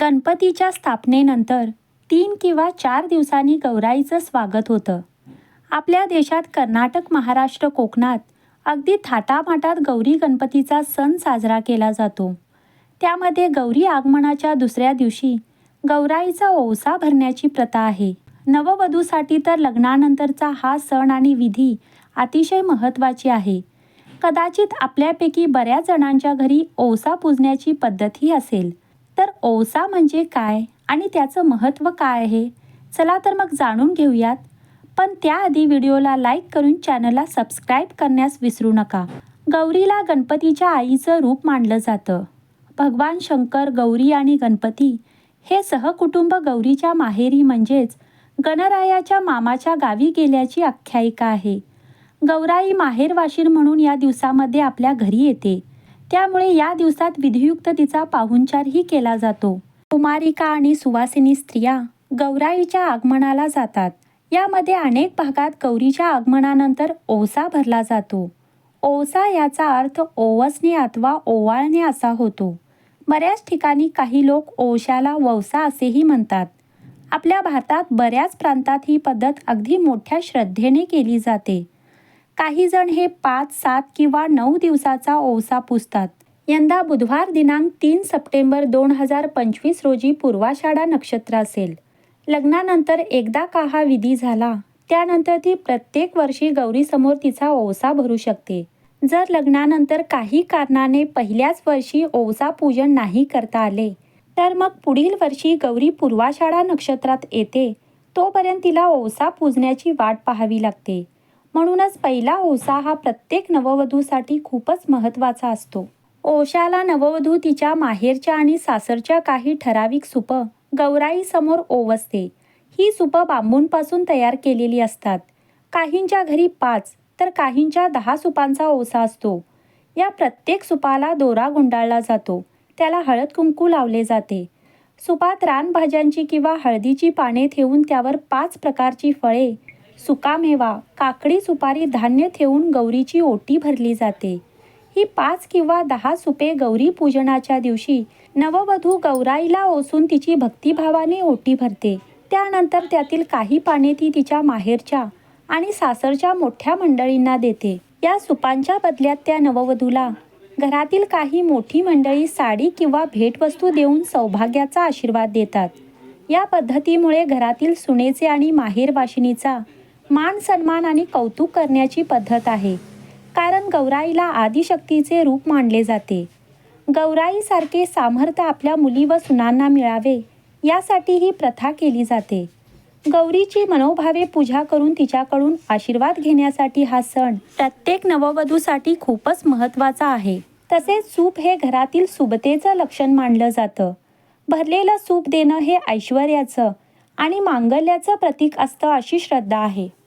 गणपतीच्या स्थापनेनंतर तीन किंवा चार दिवसांनी गौराईचं स्वागत होतं. आपल्या देशात कर्नाटक महाराष्ट्र कोकणात अगदी थाटामाटात गौरी गणपतीचा सण साजरा केला जातो. त्यामध्ये गौरी आगमनाच्या दुसऱ्या दिवशी गौराईचा ओसा भरण्याची प्रथा आहे. नववधूसाठी तर लग्नानंतरचा हा सण आणि विधी अतिशय महत्त्वाची आहे. कदाचित आपल्यापैकी बऱ्याच जणांच्या घरी ओसा पूजण्याची पद्धतही असेल. तर ओवसा म्हणजे काय आणि त्याचं महत्त्व काय आहे? चला तर मग जाणून घेऊयात. पण त्याआधी व्हिडिओला लाईक करून चॅनलला सबस्क्राईब करण्यास विसरू नका. गौरीला गणपतीच्या आईचं रूप मानलं जातं. भगवान शंकर गौरी आणि गणपती हे सहकुटुंब गौरीच्या माहेरी म्हणजेच गणरायाच्या मामाच्या गावी गेल्याची आख्यायिका आहे. गौराई माहेरवाशीर म्हणून या दिवसामध्ये आपल्या घरी येते. त्यामुळे या दिवसात विधियुक्त तिचा पाहुणचारही केला जातो. कुमारिका आणि सुवासिनी स्त्रिया गौराईच्या आगमनाला जातात. यामध्ये अनेक भागात गौरीच्या आगमनानंतर ओसा भरला जातो. ओसा याचा अर्थ ओवसणे अथवा ओवाळणे असा होतो. बऱ्याच ठिकाणी काही लोक ओशाला ववसा असेही म्हणतात. आपल्या भारतात बऱ्याच प्रांतात ही पद्धत अगदी मोठ्या श्रद्धेने केली जाते. काही जण हे पाच सात किंवा नऊ दिवसाचा ओसा पुसतात. यंदा बुधवार दिनांक तीन सप्टेंबर दोन हजार पंचवीस रोजी पूर्वाषाढा नक्षत्र असेल. लग्नानंतर एकदा का हा विधी झाला त्यानंतर ती प्रत्येक वर्षी गौरीसमोर तिचा ओसा भरू शकते. जर लग्नानंतर काही कारणाने पहिल्याच वर्षी ओसा पूजन नाही करता आले तर मग पुढील वर्षी गौरी पूर्वाषाढा नक्षत्रात येते तोपर्यंत तिला ओसा पूजण्याची वाट पाहावी लागते. म्हणूनच पहिला ओसा हा प्रत्येक नववधूसाठी खूपच महत्त्वाचा असतो. ओशाला नववधू तिच्या माहेरच्या आणि सासरच्या काही ठराविक सुपं गौराईसमोर ओवसते. ही सुप बांबूंपासून तयार केलेली असतात. काहींच्या घरी पाच तर काहींच्या दहा सुपांचा ओसा असतो. या प्रत्येक सुपाला दोरा गुंडाळला जातो. त्याला हळद कुंकू लावले जाते. सुपात रानभाज्यांची किंवा हळदीची पाने ठेवून त्यावर पाच प्रकारची फळे सुकामेवा काकडी सुपारी धान्य ठेवून गौरीची ओटी भरली जाते. ही पाच किंवा दहा सुपे गौरी पूजनाच्या दिवशी नववधू गौराईला ओसून तिची भक्तिभावाने ओटी भरते. त्यानंतर त्यातील काही पाने ती तिच्या माहेरच्या आणि सासरच्या मोठ्या मंडळींना देते. या सुपांच्या बदल्यात त्या नववधूला घरातील काही मोठी मंडळी साडी किंवा भेटवस्तू देऊन सौभाग्याचा आशीर्वाद देतात. या पद्धतीमुळे घरातील सुनेचे आणि माहेरवाशिनीचा मान सन्मान आणि कौतुक करण्याची पद्धत आहे. कारण गौराईला आदिशक्तीचे रूप मानले जाते. गौराईसारखे सामर्थ्य आपल्या मुली व सुनांना मिळावे यासाठी ही प्रथा केली जाते. गौरीची मनोभावे पूजा करून तिच्याकडून आशीर्वाद घेण्यासाठी हा सण प्रत्येक नववधूसाठी खूपच महत्त्वाचा आहे. तसेच सूप हे घरातील सुबतेचं लक्षण मानलं जातं. भरलेलं सूप देणं हे ऐश्वर्याचं आणि मांगल्याचं प्रतीक असतं अशी श्रद्धा आहे.